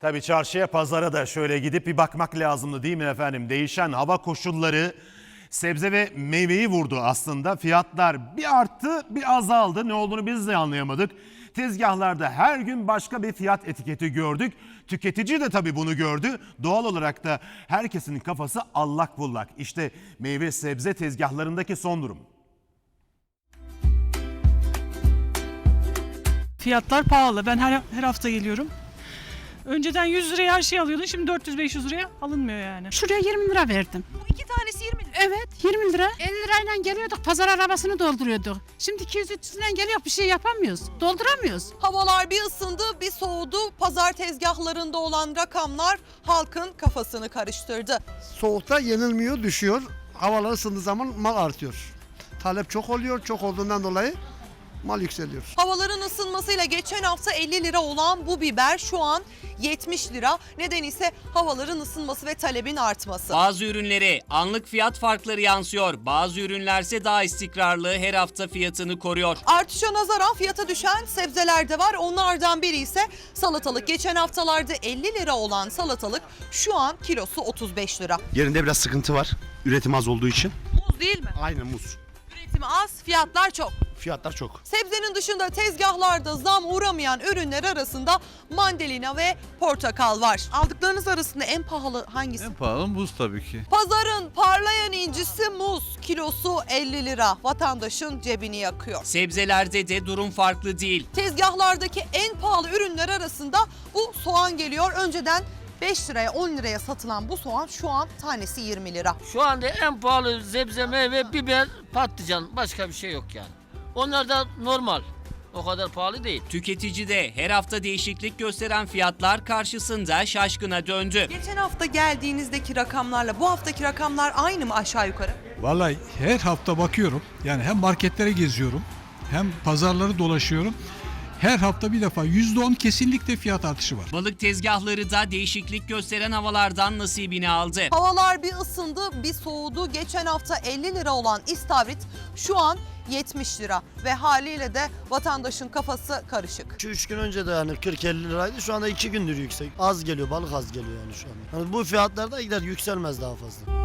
Tabii çarşıya pazara da şöyle gidip bir bakmak lazımdı değil mi efendim? Değişen hava koşulları sebze ve meyveyi vurdu aslında. Fiyatlar bir arttı bir azaldı. Ne olduğunu biz de anlayamadık. Tezgahlarda her gün başka bir fiyat etiketi gördük. Tüketici de tabii bunu gördü. Doğal olarak da herkesin kafası allak bullak. İşte meyve sebze tezgahlarındaki son durum. Fiyatlar pahalı. Ben her, her hafta geliyorum. Önceden 100 liraya her şey alıyordun. Şimdi 400-500 liraya alınmıyor yani. Şuraya 20 lira verdim. Bu iki tanesi 20 lira. Evet 20 lira. 50 lirayla geliyorduk pazar arabasını dolduruyorduk. Şimdi 200-300 lirayla geliyor bir şey yapamıyoruz. Dolduramıyoruz. Havalar bir ısındı bir soğudu. Pazar tezgahlarında olan rakamlar halkın kafasını karıştırdı. Soğukta yenilmiyor, düşüyor. Havalar ısındığı zaman mal artıyor. Talep çok oluyor, çok olduğundan dolayı mal yükseliyor. Havaların ısınmasıyla geçen hafta 50 lira olan bu biber şu an 70 lira. Neden ise havaların ısınması ve talebin artması. Bazı ürünlere anlık fiyat farkları yansıyor. Bazı ürünlerse daha istikrarlı her hafta fiyatını koruyor. Artışa nazaran fiyata düşen sebzeler de var. Onlardan biri ise salatalık. Geçen haftalarda 50 lira olan salatalık şu an kilosu 35 lira. Yerinde biraz sıkıntı var. Üretim az olduğu için. Muz değil mi? Aynen muz. Üretimi az, fiyatlar çok. Fiyatlar çok. Sebzenin dışında tezgahlarda zam uğramayan ürünler arasında mandalina ve portakal var. Aldıklarınız arasında en pahalı hangisi? En pahalı muz tabii ki. Pazarın parlayan incisi muz. Kilosu 50 lira. Vatandaşın cebini yakıyor. Sebzelerde de durum farklı değil. Tezgahlardaki en pahalı ürünler arasında bu soğan geliyor. Önceden 5 liraya 10 liraya satılan bu soğan şu an tanesi 20 lira. Şu anda en pahalı sebze, meyve, biber, patlıcan. Başka bir şey yok yani. Onlar da normal. O kadar pahalı değil. Tüketici de her hafta değişiklik gösteren fiyatlar karşısında şaşkına döndü. Geçen hafta geldiğinizdeki rakamlarla bu haftaki rakamlar aynı mı aşağı yukarı? Vallahi her hafta bakıyorum. Yani hem marketlere geziyorum hem pazarları dolaşıyorum. Her hafta bir defa %10 kesinlikle fiyat artışı var. Balık tezgahları da değişiklik gösteren havalardan nasibini aldı. Havalar bir ısındı, bir soğudu. Geçen hafta 50 lira olan istavrit şu an 70 lira ve haliyle de vatandaşın kafası karışık. Şu üç gün önce de yani 40-50 liraydı. Şu anda iki gündür yüksek. Az geliyor, balık az geliyor yani şu anda. Yani bu fiyatlarda gider yükselmez daha fazla.